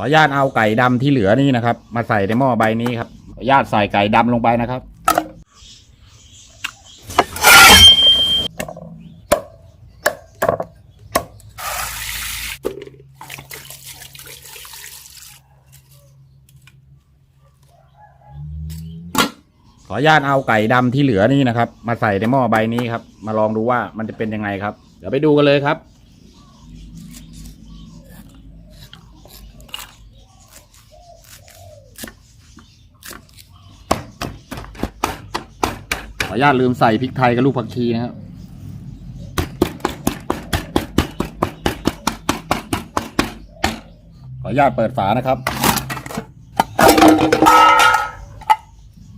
ขออนุญาตเอาไก่ดำที่เหลือนี่นะครับ มาใส่ในหม้อใบนี้ครับขออนุญาตใส่ไก่ดำลงไปนะครับ ขออนุญาตเอาไก่ดำที่เหลือนี่นะครับ มาใส่ในหม้อใบนี้ครับ มาลองดูว่ามันจะเป็นยังไงครับ เดี๋ยวไปดูกันเลยครับ ขออนุ ญาตลืมใส่พริกไทยกับลูกผักชีนะครับขออนุญาตเปิดฝานะครับ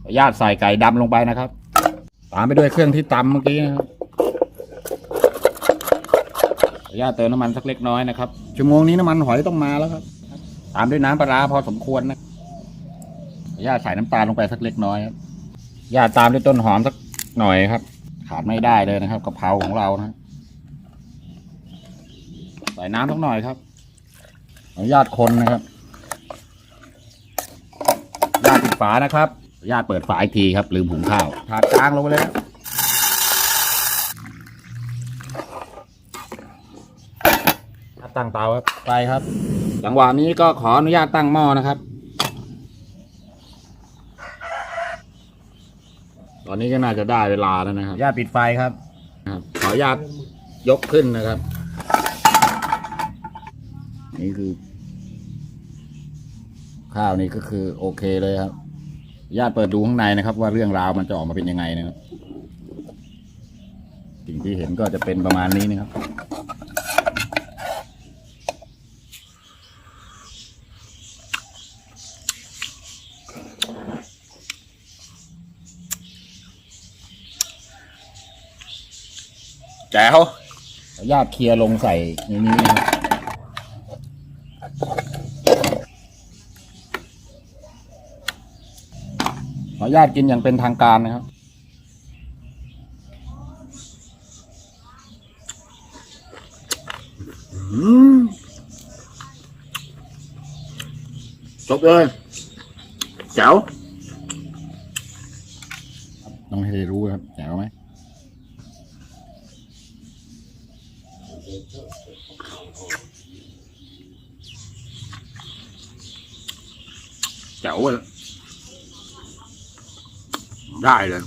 ขออนุญาตใส่ไก่ดำลงไปนะครับ ตามไปด้วยเครื่องที่ตำเมื่อกี้นะครับขออนุญาตเติมน้ำมันสักเล็กน้อยนะครับชั่วโมงนี้น้ำมันหอยต้องมาแล้วครับ ตามด้วยน้ำปลาร้าพอสมควรนะขออนุญาตใส่น้ำตาลลงไปสักเล็กน้อยครับญาตตามด้วยต้นหอมสัก หน่อยครับ ขาดไม่ได้เลยนะครับกะเพราของเรานะใส่น้ำสักหน่อยครับขออนุญาตคนนะครับญาตปิดฝานะครับขออนุญาตเปิดฝาอีกทีครับ ลืมหุงข้าวถาดกลางลงไปเลยครับตั้งเตาครับไปครับ จังหวะนี้ก็ขออนุญาตตั้งหม้อนะครับ อนนี้ก็น่าจะได้เวลาแล้วนะครับญาตปิดไฟครับครับขออนุญาตยกขึ้นนะครับ นี่คือ ข้าวนี่ก็คือโอเคเลยครับญาติเปิดดูข้างในนะครับ ว่าเรื่องราวมันจะออกมาเป็นยังไงนะครับ สิ่งที่เห็นก็จะเป็นประมาณนี้นะครับ แจ๋วขออนุญาตเคลียร์ลงใส่ในนี้นะครับขออนุญาตกินอย่างเป็นทางการนะครับอืมจบเลยแจ๋วต้องให้ได้รู้ครับแจ๋วไหม แจ๋วเลยได้เลย